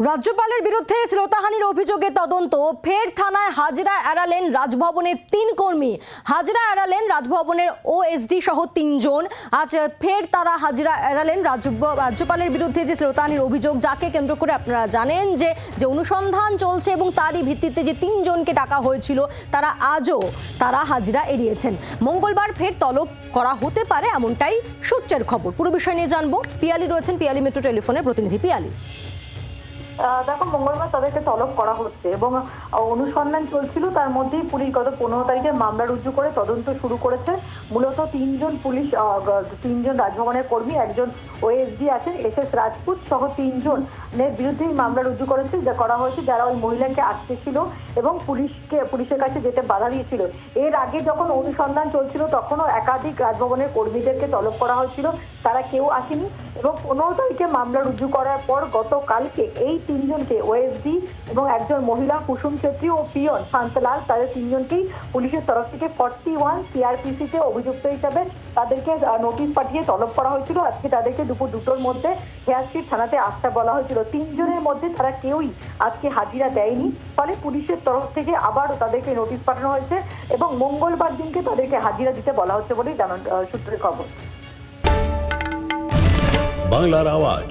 রাজ্যপালের বিরুদ্ধে শ্রোতাহানির অভিযোগে তদন্ত, ফের থানায় হাজিরা এড়ালেন রাজভবনের তিন কর্মী। হাজিরা এড়ালেন রাজভবনের ওএসডি সহ তিনজন। আজ ফের তারা হাজিরা এড়ালেন রাজ্য- রাজ্যপালের বিরুদ্ধে যে শ্রোতাহানির অভিযোগ, যাকে কেন্দ্র করে আপনারা জানেন যে যে অনুসন্ধান চলছে এবং তারই ভিত্তিতে যে তিনজনকে ডাকা হয়েছিল, তারা আজও তারা হাজিরা এড়িয়েছেন। মঙ্গলবার ফের তলব করা হতে পারে এমনটাই সূত্রের খবর। পুরো বিষয় নিয়ে জানব। পিয়ালি রয়েছেন, পিয়ালি মেট্রো টেলিফোনের প্রতিনিধি পিয়ালি। দেখো, মঙ্গলবার তাদেরকে তলব করা হচ্ছে এবং অনুসন্ধান চলছিল। তার মধ্যেই পুলিশ গত পনেরো তারিখে মামলা রুজু করে তদন্ত শুরু করেছে। মূলত তিনজন পুলিশ তিনজন রাজভবনের কর্মী, একজন ওএসডি আছেন, এস এস রাজপুত সহ তিনজনের বিরুদ্ধেই মামলা রুজু করেছে, যা করা হয়েছে যারা ওই মহিলাকে আটকে ছিল এবং পুলিশকে, পুলিশের কাছে যেতে বাধা দিয়েছিল। এর আগে যখন অনুসন্ধান চলছিল, তখনও একাধিক রাজভবনের কর্মীদেরকে তলব করা হয়েছিল। তারা কেউ আসেনি এবং পনেরো তারিখে মামলা রুজু করার পর গতকালকে এই তিনজনকে ওএসডি এবং একজন মহিলা, কুসুম ছেত্রী ও পিয়ন শান্তলাল, তাদের তিনজনকেই পুলিশের তরফ থেকে ফর্টি ওয়ান সিআরপিসিতে অভিযুক্ত হিসাবে তাদেরকে নোটিশ পাঠিয়ে তলব করা হয়েছিল। আজকে তাদেরকে দুপুর দুটোর মধ্যে হেয়ার স্ট্রিট থানাতে আসতে বলা হয়েছিল। তিনজনের মধ্যে তারা কেউই আজকে হাজিরা দেয়নি। ফলে পুলিশের তরফ থেকে আবারও তাদেরকে নোটিশ পাঠানো হয়েছে এবং মঙ্গলবার দিনকে তাদেরকে হাজিরা দিতে বলা হচ্ছে বলেই জানান সূত্রের খবর। বাংলার আওয়াজ